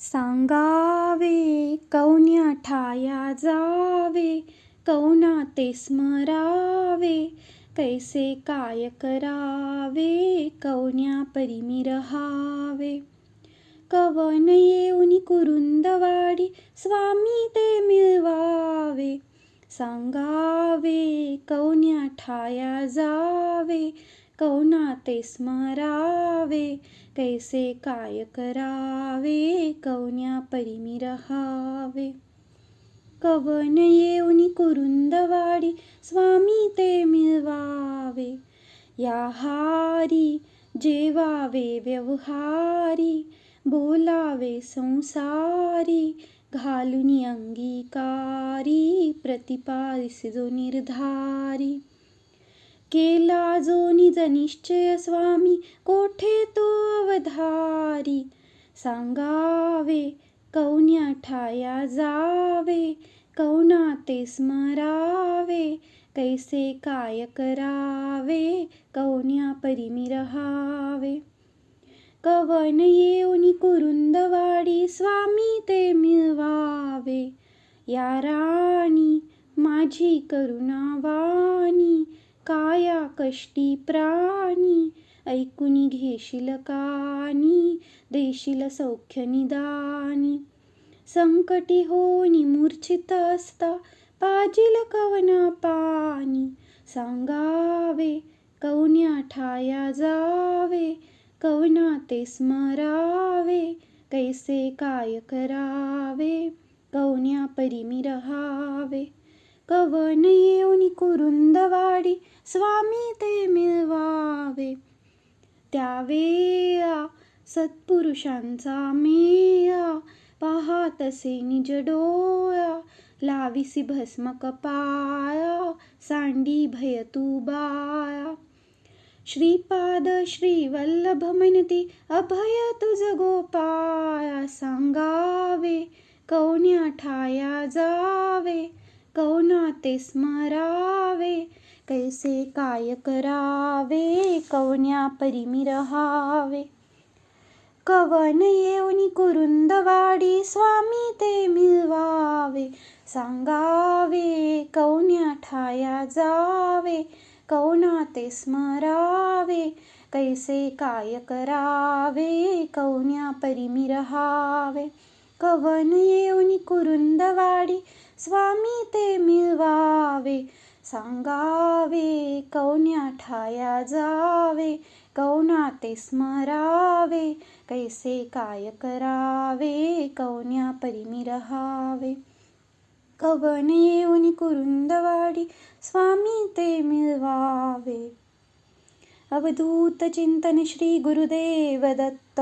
सांगावे कौन्या ठाया जावे कौना ते स्मरावे कैसे काय करावे कौन्या परिमी रहावे. कवन येऊनी कुरुंदवाडी स्वामी ते मिळवावे. सांगावे कौन्या ठाया जावे कौना ते स्मरावे कैसे काय करावे कौन्या परिमी रहावे। कवन येऊनी कुरुंदवाडी स्वामी ते मिळवावे। या हारी जेवावे व्यवहारी बोलावे संसारी घालून अंगीकारी प्रतिपादिसी जो निर्धारी। केला जो निज निश्चय स्वामी कोठे तो अवधारी? सांगावे कौन्या ठाया जावे कौना ते स्मरावे कैसे काय करावे कौन्या परिमी रहावे? कवन येऊनी कुरुंदवाडी स्वामी ते मिळवावे? या राणी माझी करुणावाणी काया कष्टी प्राणी? ऐकुनी घेशील कानी देशील सौख्य निदानी. संकटी होनी मूर्छित असता पाजिल कवना पाणी सांगावे कौन्या ठाया जावे कवना ते स्मरावे कैसे काय करावे कौन्या परिमी रहावे. कवन येऊनी कुरुंदवाडी स्वामी ते मिळवावे. त्यावेया सत्पुरुषांचा मेया पाहातसे निज डोया लाविसी भस्म कपाया सांडी भय तू बाया श्रीपाद श्रीवल्लभ म्हणती अभय तुझ गोपाया सांगावे कवण्या ठाया जावे ते स्मरावे कैसे काय करावे कवण्या परिमी रहावे. कवन येऊनी कुरुंदवाडी स्वामी ते मिळवावे. सांगावे कवण्या ठाया जावे कौना ते स्मरावे कैसे काय करावे कौन्या परिमी रहावे. कवन येऊन कुरुंदवाडी स्वामी ते मिळवावे. सांगावे कौन्या ठाया जावे कौना ते स्मरावे. कैसे काय करावे कौन्या परिमी रहावे. कवन येऊन कुरुंदवाडी स्वामी ते मिळवावे. अवधूत चिंतन श्री गुरुदेव दत्त.